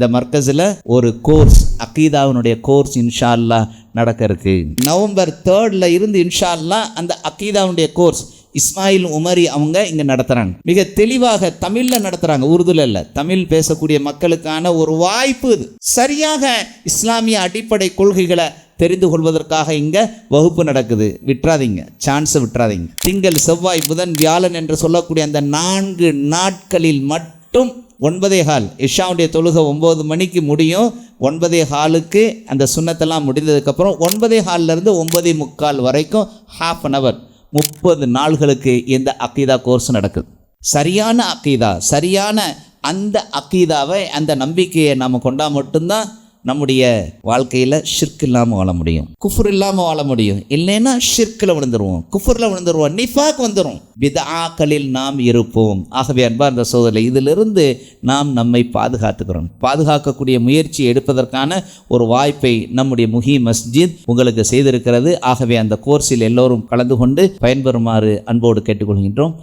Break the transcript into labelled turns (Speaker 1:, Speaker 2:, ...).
Speaker 1: இந்த மர்க்கஸில் ஒரு course அக்கீதாவினுடைய course இன்ஷா அல்லாஹ் நடக்க இருக்கு நவம்பர் தேர்டில் இருந்து இன்ஷா அல்லா அந்த அக்கீதாவுடைய கோர்ஸ் இஸ்மாயில் உமரி அவங்க இங்கே நடத்துகிறாங்க மிக தெளிவாக தமிழில் நடத்துகிறாங்க உருதுல இல்லை. தமிழ் பேசக்கூடிய மக்களுக்கான ஒரு வாய்ப்பு இது. சரியாக இஸ்லாமிய அடிப்படை கொள்கைகளை தெரிந்து கொள்வதற்காக இங்கே வகுப்பு நடக்குது. விட்டுறாதீங்க. சான்ஸை விட்டுறாதீங்க. திங்கள் செவ்வாய் புதன் வியாழன் என்று சொல்லக்கூடிய அந்த நான்கு நாட்களில் மட்டும் ஒன்பதே கால். இஷாவுடைய தொழுகை ஒம்பது மணிக்கு முடியும். ஒன்பதே ஹாலுக்கு அந்த சுண்ணத்தெல்லாம் முடிந்ததுக்கப்புறம் ஒன்பதே காலிலேருந்து ஒன்பதே முக்கால் வரைக்கும் ஹாஃப் அன் ஹவர் முப்பது நாள்களுக்கு இந்த அக்கீதா கோர்ஸ் நடக்குது. சரியான அக்கீதா சரியான அந்த அக்கீதாவை அந்த நம்பிக்கையை நாம் கொண்டா மட்டும்தான் நம்முடைய வாழ்க்கையில் ஷிர்க் இல்லாமல் வாழ முடியும். குஃபுர் இல்லாமல் வாழ முடியும். இல்லைன்னா ஷிர்க்கில் விழுந்துருவோம். குஃபுரில் விழுந்துருவோம். நிஃபாக் வந்துடும் பிதாக்களில் நாம் இருப்போம். ஆகவே அன்பார்ந்த சோதரில் இதிலிருந்து நாம் நம்மை பாதுகாத்துக்கிறோம். பாதுகாக்கக்கூடிய முயற்சி எடுப்பதற்கான ஒரு வாய்ப்பை நம்முடைய முஹி மஸ்ஜித் உங்களுக்கு செய்திருக்கிறது. ஆகவே அந்த கோர்ஸில் எல்லோரும் கலந்து கொண்டு பயன்பெறுமாறு அன்போடு கேட்டுக்கொள்கின்றோம்.